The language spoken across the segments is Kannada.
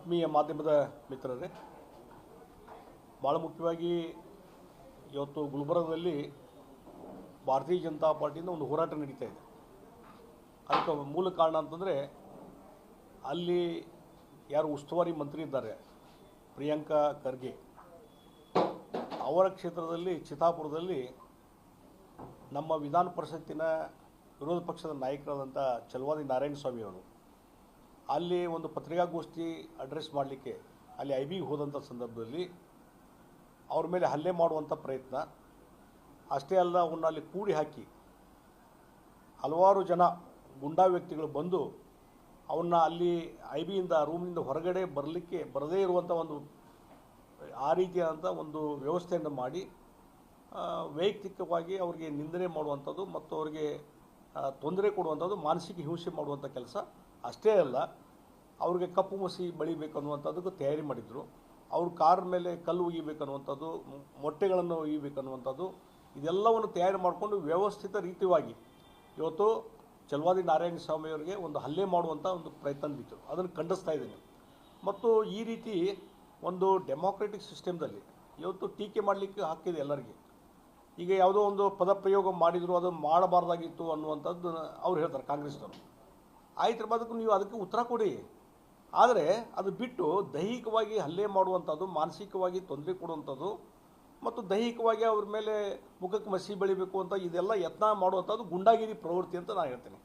ಆತ್ಮೀಯ ಮಾಧ್ಯಮದ ಮಿತ್ರರೇ ಭಾಳ ಮುಖ್ಯವಾಗಿ ಇವತ್ತು ಗುಲ್ಬರ್ಗದಲ್ಲಿ ಭಾರತೀಯ ಜನತಾ ಪಾರ್ಟಿಯಿಂದ ಒಂದು ಹೋರಾಟ ನಡೀತಾ ಇದೆ. ಅದಕ್ಕೆ ಮೂಲ ಕಾರಣ ಅಂತಂದರೆ, ಅಲ್ಲಿ ಯಾರು ಉಸ್ತುವಾರಿ ಮಂತ್ರಿ ಇದ್ದಾರೆ, ಪ್ರಿಯಾಂಕಾ ಖರ್ಗೆ, ಅವರ ಕ್ಷೇತ್ರದಲ್ಲಿ ಚಿತಾಪುರದಲ್ಲಿ ನಮ್ಮ ವಿಧಾನ ಪರಿಷತ್ತಿನ ವಿರೋಧ ಪಕ್ಷದ ನಾಯಕರಾದಂಥ ಚಲವಾದಿ ನಾರಾಯಣ ಸ್ವಾಮಿ ಅವರು. ಅಲ್ಲಿ ಒಂದು ಪತ್ರಿಕಾಗೋಷ್ಠಿ ಅಡ್ರೆಸ್ ಮಾಡಲಿಕ್ಕೆ ಅಲ್ಲಿ ಐ ಬಿಗೆ ಹೋದಂಥ ಸಂದರ್ಭದಲ್ಲಿ ಅವ್ರ ಮೇಲೆ ಹಲ್ಲೆ ಮಾಡುವಂಥ ಪ್ರಯತ್ನ. ಅಷ್ಟೇ ಅಲ್ಲ ಅವನ್ನ ಅಲ್ಲಿ ಕೂಡಿ ಹಾಕಿ ಹಲವಾರು ಜನ ಗುಂಡಾ ವ್ಯಕ್ತಿಗಳು ಬಂದು ಅವನ್ನ ಅಲ್ಲಿ ಐ ಬಿಯಿಂದ ರೂಮಿಂದ ಹೊರಗಡೆ ಬರಲಿಕ್ಕೆ ಬರದೇ ಇರುವಂಥ ಒಂದು, ಆ ರೀತಿಯಾದಂಥ ಒಂದು ವ್ಯವಸ್ಥೆಯನ್ನು ಮಾಡಿ ವೈಯಕ್ತಿಕವಾಗಿ ಅವರಿಗೆ ನಿಂದನೆ ಮಾಡುವಂಥದ್ದು ಮತ್ತು ಅವರಿಗೆ ತೊಂದರೆ ಕೊಡುವಂಥದ್ದು, ಮಾನಸಿಕ ಹಿಂಸೆ ಮಾಡುವಂಥ ಕೆಲಸ ಅಷ್ಟೇ ಅಲ್ಲ, ಅವ್ರಿಗೆ ಕಪ್ಪು ಮಸಿ ಬಳಿಬೇಕು ಅನ್ನುವಂಥದ್ದಕ್ಕೂ ತಯಾರಿ ಮಾಡಿದರು. ಅವ್ರ ಕಾರ್ ಮೇಲೆ ಕಲ್ಲು ಒಗಿಬೇಕನ್ನುವಂಥದ್ದು ಮೊಟ್ಟೆಗಳನ್ನು ಒಗಿಬೇಕನ್ನುವಂಥದ್ದು ಇದೆಲ್ಲವನ್ನು ತಯಾರಿ ಮಾಡಿಕೊಂಡು ವ್ಯವಸ್ಥಿತ ರೀತಿಯಾಗಿ ಇವತ್ತು ಚಲವಾದಿ ನಾರಾಯಣ ಸ್ವಾಮಿ ಅವರಿಗೆ ಒಂದು ಹಲ್ಲೆ ಮಾಡುವಂಥ ಒಂದು ಪ್ರಯತ್ನ ಬಿತ್ತು ಅದನ್ನು ಖಂಡಿಸ್ತಾ ಇದ್ದೀನಿ. ಮತ್ತು ಈ ರೀತಿ ಒಂದು ಡೆಮೋಕ್ರೆಟಿಕ್ ಸಿಸ್ಟಮ್ದಲ್ಲಿ ಇವತ್ತು ಟೀಕೆ ಮಾಡಲಿಕ್ಕೆ ಹಾಕಿದೆ ಎಲ್ಲರಿಗೆ. ಈಗ ಯಾವುದೋ ಒಂದು ಪದಪ್ರಯೋಗ ಮಾಡಿದ್ರು ಅದು ಮಾಡಬಾರ್ದಾಗಿತ್ತು ಅನ್ನುವಂಥದ್ದು ಅವ್ರು ಹೇಳ್ತಾರೆ ಕಾಂಗ್ರೆಸ್ನವರು. ಆಯ್ತು ಅದಕ್ಕೆ ನೀವು ಅದಕ್ಕೆ ಉತ್ತರ ಕೊಡಿ. ಆದರೆ ಅದು ಬಿಟ್ಟು ದೈಹಿಕವಾಗಿ ಹಲ್ಲೆ ಮಾಡುವಂಥದ್ದು, ಮಾನಸಿಕವಾಗಿ ತೊಂದರೆ ಕೊಡುವಂಥದ್ದು, ಮತ್ತು ದೈಹಿಕವಾಗಿ ಅವ್ರ ಮೇಲೆ ಮುಖಕ್ಕೆ ಮಸಿ ಬೆಳಿಬೇಕು ಅಂತ ಇದೆಲ್ಲ ಯತ್ನ ಮಾಡುವಂಥದ್ದು ಗುಂಡಾಗಿರಿ ಪ್ರವೃತ್ತಿ ಅಂತ ನಾನು ಹೇಳ್ತೇನೆ.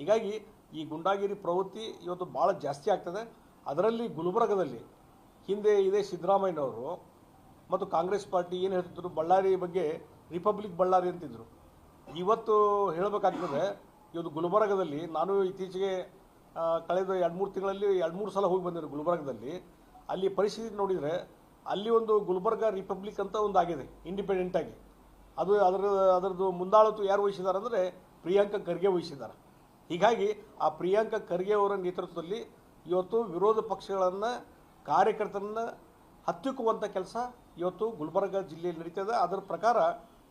ಹೀಗಾಗಿ ಈ ಗುಂಡಾಗಿರಿ ಪ್ರವೃತ್ತಿ ಇವತ್ತು ಭಾಳ ಜಾಸ್ತಿ ಆಗ್ತದೆ. ಅದರಲ್ಲಿ ಗುಲ್ಬರ್ಗದಲ್ಲಿ ಹಿಂದೆ ಇದೇ ಸಿದ್ದರಾಮಯ್ಯನವರು ಮತ್ತು ಕಾಂಗ್ರೆಸ್ ಪಾರ್ಟಿ ಏನು ಹೇಳ್ತಿದ್ರು? ಬಳ್ಳಾರಿ ಬಗ್ಗೆ ರಿಪಬ್ಲಿಕ್ ಬಳ್ಳಾರಿ ಅಂತಿದ್ರು. ಇವತ್ತು ಹೇಳಬೇಕಾಗ್ತದೆ ಇವತ್ತು ಗುಲ್ಬರ್ಗದಲ್ಲಿ ನಾನು ಇತ್ತೀಚೆಗೆ ಕಳೆದ ಎರಡು ಮೂರು ತಿಂಗಳಲ್ಲಿ, ಎರಡು ಮೂರು ಸಲ ಹೋಗಿ ಬಂದಿದ್ದೆ ಗುಲ್ಬರ್ಗದಲ್ಲಿ. ಅಲ್ಲಿ ಪರಿಸ್ಥಿತಿ ನೋಡಿದರೆ, ಅಲ್ಲಿ ಒಂದು ಗುಲ್ಬರ್ಗ ರಿಪಬ್ಲಿಕ್ ಅಂತ ಒಂದು ಆಗಿದೆ ಇಂಡಿಪೆಂಡೆಂಟ್ ಆಗಿ. ಅದು ಅದರ, ಅದರದ್ದು ಮುಂದಾಳತ್ತು ಯಾರು ವಹಿಸಿದ್ದಾರೆ ಅಂದರೆ ಪ್ರಿಯಾಂಕ ಖರ್ಗೆ ವಹಿಸಿದ್ದಾರೆ. ಹೀಗಾಗಿ ಆ ಪ್ರಿಯಾಂಕ ಖರ್ಗೆ ಅವರ ನೇತೃತ್ವದಲ್ಲಿ ಇವತ್ತು ವಿರೋಧ ಪಕ್ಷಗಳನ್ನು, ಕಾರ್ಯಕರ್ತರನ್ನ ಹತ್ತಿಕ್ಕುವಂಥ ಕೆಲಸ ಇವತ್ತು ಗುಲ್ಬರ್ಗ ಜಿಲ್ಲೆಯಲ್ಲಿ ನಡೀತದೆ ಅದರ ಪ್ರಕಾರ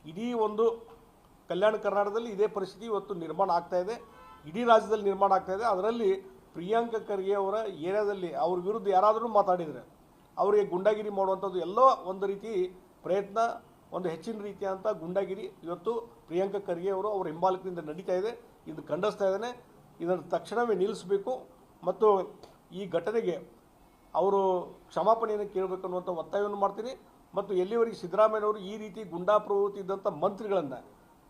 ಇಡೀ ಒಂದು ಕಲ್ಯಾಣ ಕರ್ನಾಟಕದಲ್ಲಿ ಇದೇ ಪರಿಸ್ಥಿತಿ ಇವತ್ತು ನಿರ್ಮಾಣ ಆಗ್ತಾ ಇದೆ. ಇಡೀ ರಾಜ್ಯದಲ್ಲಿ ನಿರ್ಮಾಣ ಆಗ್ತಾ ಇದೆ. ಅದರಲ್ಲಿ ಪ್ರಿಯಾಂಕ ಖರ್ಗೆ ಅವರ ಏರಿಯಾದಲ್ಲಿ ಅವ್ರ ವಿರುದ್ಧ ಯಾರಾದರೂ ಮಾತಾಡಿದರೆ ಅವರಿಗೆ ಗುಂಡಾಗಿರಿ ಮಾಡುವಂಥದ್ದು ಎಲ್ಲೋ ಒಂದು ರೀತಿ ಪ್ರಯತ್ನ, ಒಂದು ಹೆಚ್ಚಿನ ರೀತಿಯಾದಂಥ ಗುಂಡಾಗಿರಿ ಇವತ್ತು ಪ್ರಿಯಾಂಕ ಖರ್ಗೆ ಅವರು ಅವರ ಹಿಂಬಾಲಕದಿಂದ ನಡೀತಾ ಇದೆ. ಇದು ಖಂಡಿಸ್ತಾ ಇದ್ದಾನೆ. ಇದನ್ನು ತಕ್ಷಣವೇ ನಿಲ್ಲಿಸಬೇಕು. ಮತ್ತು ಈ ಘಟನೆಗೆ ಅವರು ಕ್ಷಮಾಪಣೆಯನ್ನು ಕೇಳಬೇಕು ಅನ್ನುವಂಥ ಒತ್ತಾಯವನ್ನು ಮಾಡ್ತೀನಿ. ಮತ್ತು ಎಲ್ಲಿವರೆಗೆ ಸಿದ್ದರಾಮಯ್ಯನವರು ಈ ರೀತಿ ಗುಂಡಾ ಪ್ರವೃತ್ತಿ ಇದ್ದಂಥ ಮಂತ್ರಿಗಳನ್ನು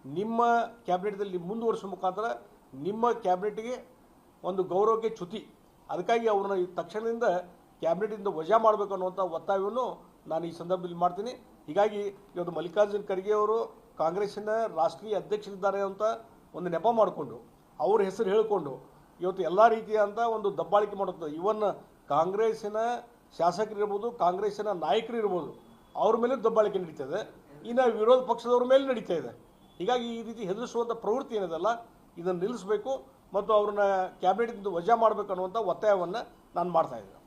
ನಿಮ್ಮ ಕ್ಯಾಬಿನೆಟ್ದಲ್ಲಿ ಮುಂದುವರಿಸೋ ಮುಖಾಂತರ ನಿಮ್ಮ ಕ್ಯಾಬಿನೆಟ್ಗೆ ಒಂದು ಗೌರವಕ್ಕೆ ಚ್ಯುತಿ. ಅದಕ್ಕಾಗಿ ಅವ್ರನ್ನ ತಕ್ಷಣದಿಂದ ಕ್ಯಾಬಿನೆಟಿಂದ ವಜಾ ಮಾಡಬೇಕು ಅನ್ನುವಂಥ ಒತ್ತಾಯವನ್ನು ನಾನು ಈ ಸಂದರ್ಭದಲ್ಲಿ ಮಾಡ್ತೀನಿ. ಹೀಗಾಗಿ ಇವತ್ತು ಮಲ್ಲಿಕಾರ್ಜುನ್ ಖರ್ಗೆ ಅವರು ಕಾಂಗ್ರೆಸ್ಸಿನ ರಾಷ್ಟ್ರೀಯ ಅಧ್ಯಕ್ಷರಿದ್ದಾರೆ ಅಂತ ಒಂದು ನೆಪ ಮಾಡಿಕೊಂಡು, ಅವ್ರ ಹೆಸರು ಹೇಳಿಕೊಂಡು ಇವತ್ತು ಎಲ್ಲ ರೀತಿಯಾದಂಥ ಒಂದು ದಬ್ಬಾಳಿಕೆ ಮಾಡುತ್ತೆ ಇವನ್ ಕಾಂಗ್ರೆಸ್ಸಿನ ಶಾಸಕರಿರ್ಬೋದು, ಕಾಂಗ್ರೆಸ್ಸಿನ ನಾಯಕರು ಇರ್ಬೋದು ಅವ್ರ ಮೇಲೆ ದಬ್ಬಾಳಿಕೆ ನಡೀತದೆ ಇನ್ನು ವಿರೋಧ ಪಕ್ಷದವ್ರ ಮೇಲೆ ನಡೀತಾ ಇದೆ. ಹೀಗಾಗಿ ಈ ರೀತಿ ಹೆದರಿಸುವಂಥ ಪ್ರವೃತ್ತಿ ಏನಿದೆಲ್ಲ, ಇದನ್ನು ನಿಲ್ಲಿಸಬೇಕು ಮತ್ತು ಅವ್ರನ್ನ ಕ್ಯಾಬಿನೆಟ್ನಿಂದ ವಜಾ ಮಾಡಬೇಕು ಅನ್ನುವಂಥ ಒತ್ತಾಯವನ್ನು ನಾನು ಮಾಡ್ತಾ ಇದ್ದೀನಿ.